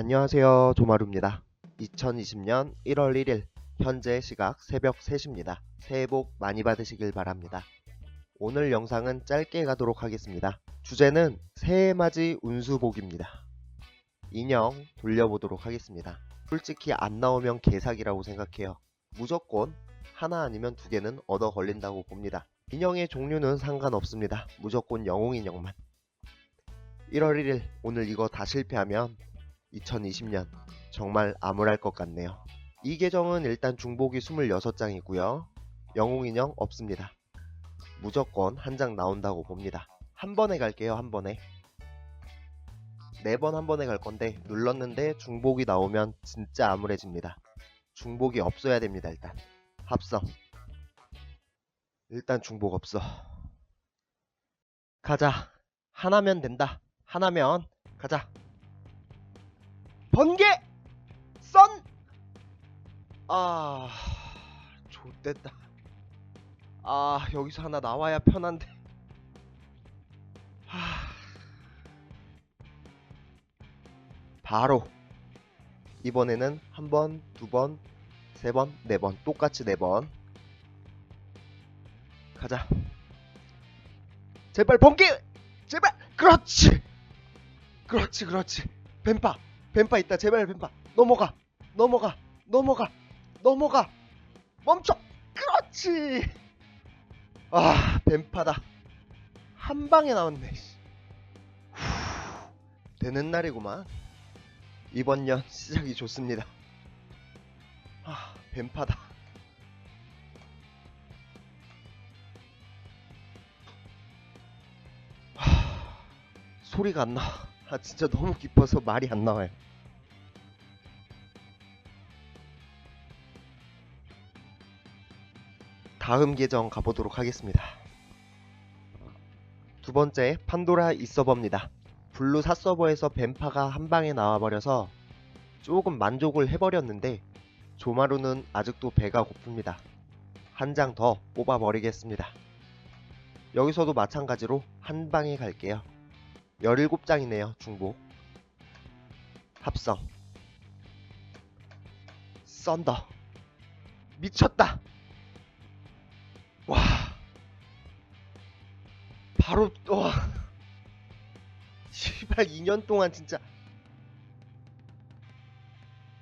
안녕하세요. 조마루입니다. 2020년 1월 1일 현재 시각 새벽 3시입니다. 새해 복 많이 받으시길 바랍니다. 오늘 영상은 짧게 가도록 하겠습니다. 주제는 새해 맞이 운수복입니다. 인형 돌려보도록 하겠습니다. 솔직히 안 나오면 개사기라고 생각해요. 무조건 하나 아니면 두 개는 얻어 걸린다고 봅니다. 인형의 종류는 상관없습니다. 무조건 영웅 인형만. 1월 1일 오늘 이거 다 실패하면 2020년 정말 암울할 것 같네요. 이 계정은 일단 중복이 26장이고요. 영웅 인형 없습니다. 무조건 한 장 나온다고 봅니다. 한 번에 갈게요, 한 번에. 네 번 한 번에 갈 건데 눌렀는데 중복이 나오면 진짜 암울해집니다. 중복이 없어야 됩니다, 일단. 합성. 일단 중복 없어. 가자. 하나면 된다. 하나면 가자. 번개! 썬! 아... 좋됐다. 아, 여기서 하나 나와야 편한데. 하... 바로 이번에는 한 번, 두 번, 세 번, 네 번. 똑같이 네 번. 가자. 제발 번개! 제발! 그렇지! 그렇지, 그렇지. 뱀파! 뱀파 있다. 제발 뱀파. 넘어가. 넘어가. 넘어가. 넘어가. 멈춰. 그렇지. 아, 뱀파다. 한 방에 나왔네. 씨. 후, 되는 날이구만. 이번 년 시작이 좋습니다. 아, 뱀파다. 하, 소리가 안 나. 아, 진짜 너무 깊어서 말이 안 나와요. 다음 계정 가보도록 하겠습니다. 두 번째 판도라 이서버입니다. 블루 사서버에서 뱀파가 한 방에 나와버려서 조금 만족을 해버렸는데 조마루는 아직도 배가 고픕니다. 한 장 더 뽑아버리겠습니다. 여기서도 마찬가지로 한 방에 갈게요. 17장이네요, 중복. 합성. 썬더. 미쳤다! 바로, 와. 씨발, 2년 동안 진짜.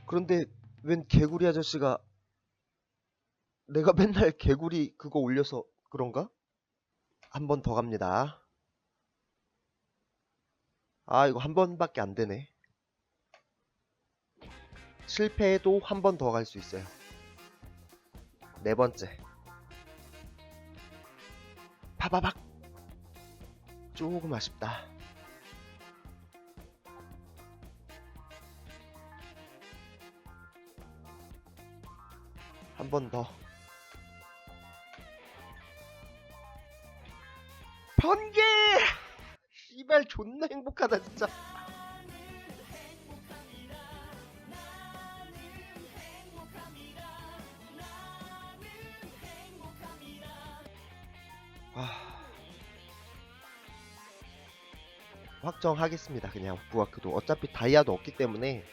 그런데, 웬 개구리 아저씨가, 내가 맨날 개구리 그거 올려서 그런가? 한 번 더 갑니다. 아, 이거 한 번밖에 안 되네. 실패해도 한 번 더 갈 수 있어요. 네 번째. 파바박. 조금 아쉽다. 한 번 더. 번개! 씨발 존나 행복하다 진짜. 확정하겠습니다. 그냥 부아크도 어차피 다이아도 없기 때문에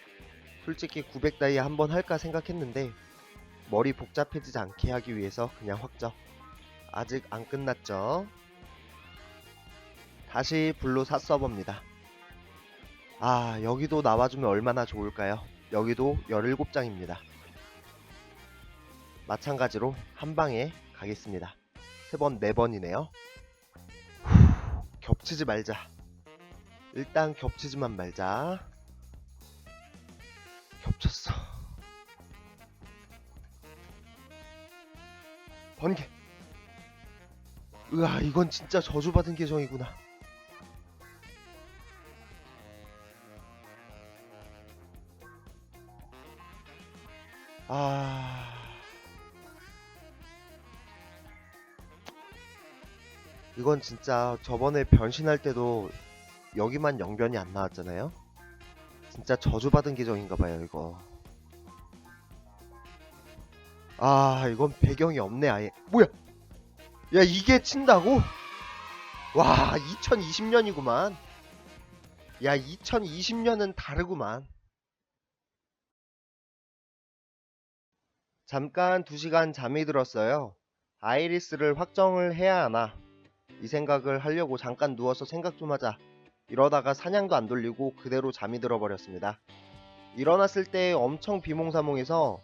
솔직히 900 다이아 한번 할까 생각했는데 머리 복잡해지지 않게 하기 위해서 그냥 확정. 아직 안 끝났죠. 다시 블루 샀서버입니다. 아, 여기도 나와주면 얼마나 좋을까요? 여기도 17장입니다. 마찬가지로 한 방에 가겠습니다. 세 번, 네 번이네요. 후, 겹치지 말자. 일단 겹치지만 말자. 겹쳤어. 번개. 으아, 이건 진짜 저주받은 계정이구나. 아. 이건 진짜 저번에 변신할 때도 여기만 영변이 안 나왔잖아요. 진짜 저주받은 계정인가봐요 이거. 아 이건 배경이 없네 아예. 뭐야? 야 이게 친다고? 와 2020년이구만. 야 2020년은 다르구만. 잠깐 2시간 잠이 들었어요. 아이리스를 확정을 해야 하나. 이 생각을 하려고 잠깐 누워서 생각 좀 하자 이러다가 사냥도 안 돌리고 그대로 잠이 들어버렸습니다. 일어났을 때 엄청 비몽사몽해서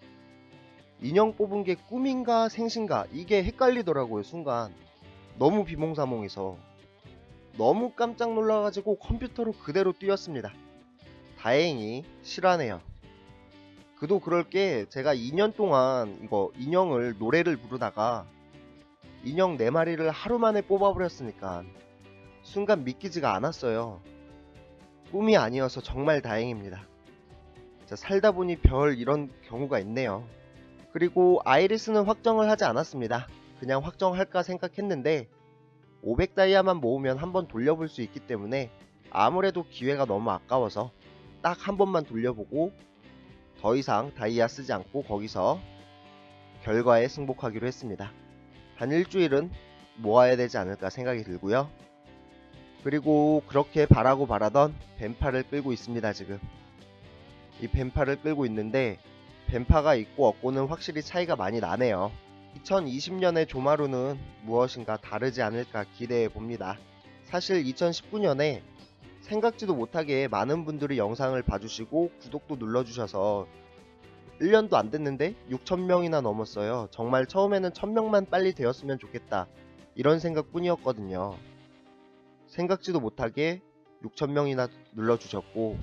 인형 뽑은 게 꿈인가 생신가 이게 헷갈리더라고요 순간 너무 비몽사몽해서 너무 깜짝 놀라가지고 컴퓨터로 그대로 뛰었습니다. 다행히 실화네요. 그도 그럴 게 제가 2년 동안 이거 인형을 노래를 부르다가 인형 4마리를 하루 만에 뽑아버렸으니까 순간 믿기지가 않았어요. 꿈이 아니어서 정말 다행입니다. 자, 살다 보니 별 이런 경우가 있네요. 그리고 아이리스는 확정을 하지 않았습니다. 그냥 확정할까 생각했는데 500 다이아만 모으면 한 번 돌려볼 수 있기 때문에 아무래도 기회가 너무 아까워서 딱 한 번만 돌려보고 더 이상 다이아 쓰지 않고 거기서 결과에 승복하기로 했습니다. 한 일주일은 모아야 되지 않을까 생각이 들고요. 그리고 그렇게 바라고 바라던 뱀파를 끌고 있습니다 지금. 이 뱀파를 끌고 있는데 뱀파가 있고 없고는 확실히 차이가 많이 나네요. 2020년의 조마루는 무엇인가 다르지 않을까 기대해 봅니다. 사실 2019년에 생각지도 못하게 많은 분들이 영상을 봐주시고 구독도 눌러주셔서 1년도 안 됐는데 6천명이나 넘었어요. 정말 처음에는 1000명만 빨리 되었으면 좋겠다. 이런 생각 뿐이었거든요. 생각지도 못하게 6천명이나 눌러주셨고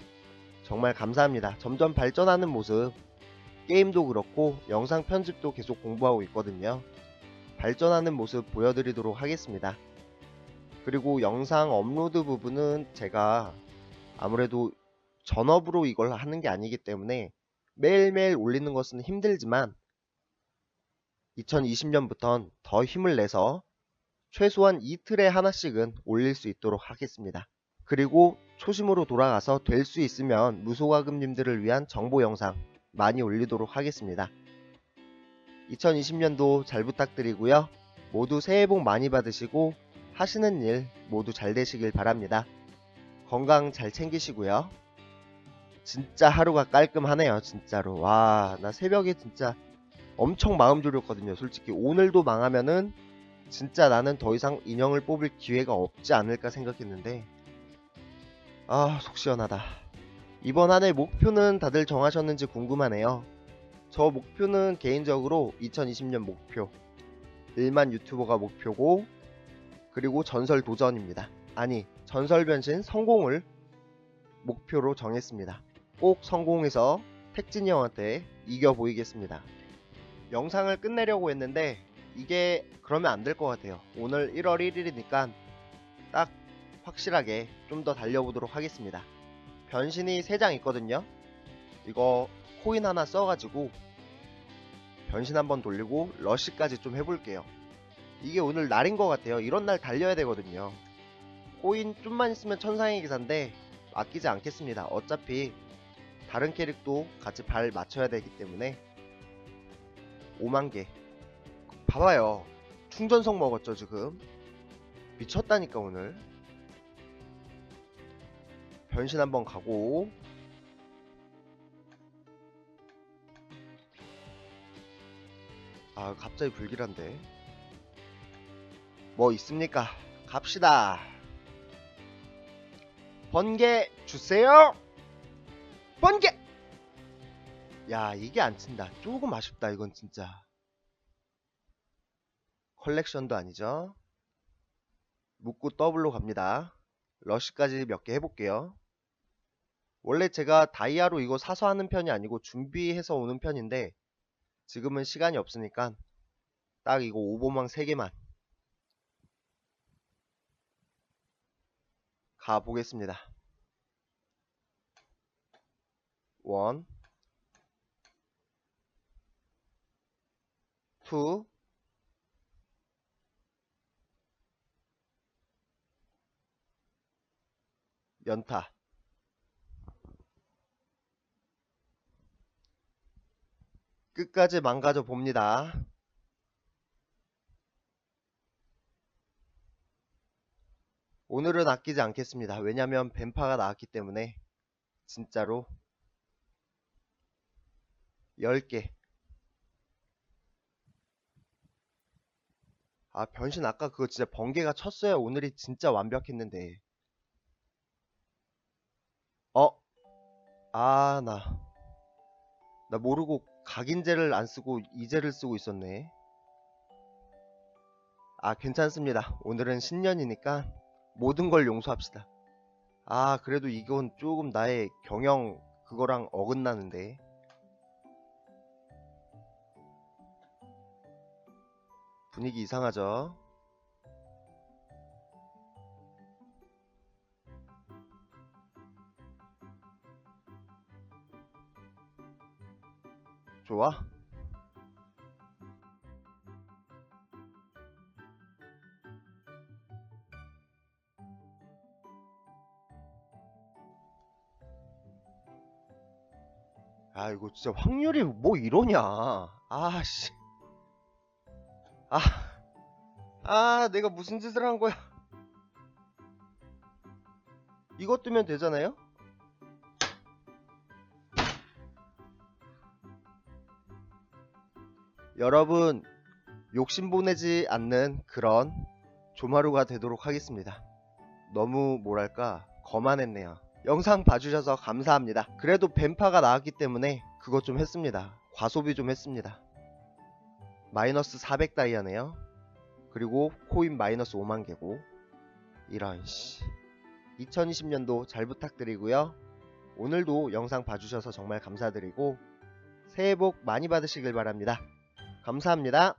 정말 감사합니다. 점점 발전하는 모습 게임도 그렇고 영상 편집도 계속 공부하고 있거든요. 발전하는 모습 보여드리도록 하겠습니다. 그리고 영상 업로드 부분은 제가 아무래도 전업으로 이걸 하는 게 아니기 때문에 매일매일 올리는 것은 힘들지만 2020년부턴 더 힘을 내서 최소한 이틀에 하나씩은 올릴 수 있도록 하겠습니다. 그리고 초심으로 돌아가서 될 수 있으면 무소가금님들을 위한 정보 영상 많이 올리도록 하겠습니다. 2020년도 잘 부탁드리고요. 모두 새해 복 많이 받으시고 하시는 일 모두 잘 되시길 바랍니다. 건강 잘 챙기시고요. 진짜 하루가 깔끔하네요, 진짜로. 와, 나 새벽에 진짜 엄청 마음 졸였거든요, 솔직히. 오늘도 망하면은 진짜 나는 더 이상 인형을 뽑을 기회가 없지 않을까 생각했는데, 아, 속 시원하다. 이번 한 해 목표는 다들 정하셨는지 궁금하네요. 저 목표는 개인적으로 2020년 목표. 1만 유튜버가 목표고, 그리고 전설 도전입니다. 아니, 전설 변신 성공을 목표로 정했습니다. 꼭 성공해서 택진이 형한테 이겨 보이겠습니다. 영상을 끝내려고 했는데 이게 그러면 안 될 것 같아요. 오늘 1월 1일이니까 딱 확실하게 좀 더 달려보도록 하겠습니다. 변신이 3장 있거든요. 이거 코인 하나 써가지고 변신 한번 돌리고 러쉬까지 좀 해볼게요. 이게 오늘 날인 것 같아요. 이런 날 달려야 되거든요. 코인 좀만 있으면 천상의 기사인데 아끼지 않겠습니다. 어차피 다른 캐릭도 같이 발 맞춰야 되기 때문에 5만 개. 봐봐요. 충전석 먹었죠 지금. 미쳤다니까 오늘. 변신 한번 가고. 아 갑자기 불길한데. 뭐 있습니까? 갑시다. 번개 주세요. 번개! 야 이게 안 친다. 조금 아쉽다 이건 진짜 컬렉션도 아니죠? 묶고 더블로 갑니다. 러쉬까지 몇 개 해볼게요. 원래 제가 다이아로 이거 사서 하는 편이 아니고 준비해서 오는 편인데 지금은 시간이 없으니까 딱 이거 오보망 3개만 가보겠습니다. 원, 투, 연타. 끝까지 망가져 봅니다. 오늘은 아끼지 않겠습니다. 왜냐면 뱀파가 나왔기 때문에. 진짜로. 10개. 아 변신 아까 그거 진짜 번개가 쳤어야 오늘이 진짜 완벽했는데. 어? 아, 나. 나 모르고 각인제를 안 쓰고 이제를 쓰고 있었네. 아, 괜찮습니다. 오늘은 신년이니까 모든 걸 용서합시다. 아, 그래도 이건 조금 나의 경영 그거랑 어긋나는데. 분위기 이상하죠? 좋아. 아, 이거 진짜 확률이 뭐 이러냐. 아, 씨. 아, 아, 내가 무슨 짓을 한 거야. 이것 뜨면 되잖아요? 여러분, 욕심 보내지 않는 그런 조마루가 되도록 하겠습니다. 너무 뭐랄까, 거만했네요. 영상 봐주셔서 감사합니다. 그래도 뱀파가 나왔기 때문에 그것 좀 했습니다. 과소비 좀 했습니다. 마이너스 400 다이아네요. 그리고 코인 마이너스 5만 개고 이런 씨. 2020년도 잘 부탁드리고요. 오늘도 영상 봐주셔서 정말 감사드리고 새해 복 많이 받으시길 바랍니다. 감사합니다.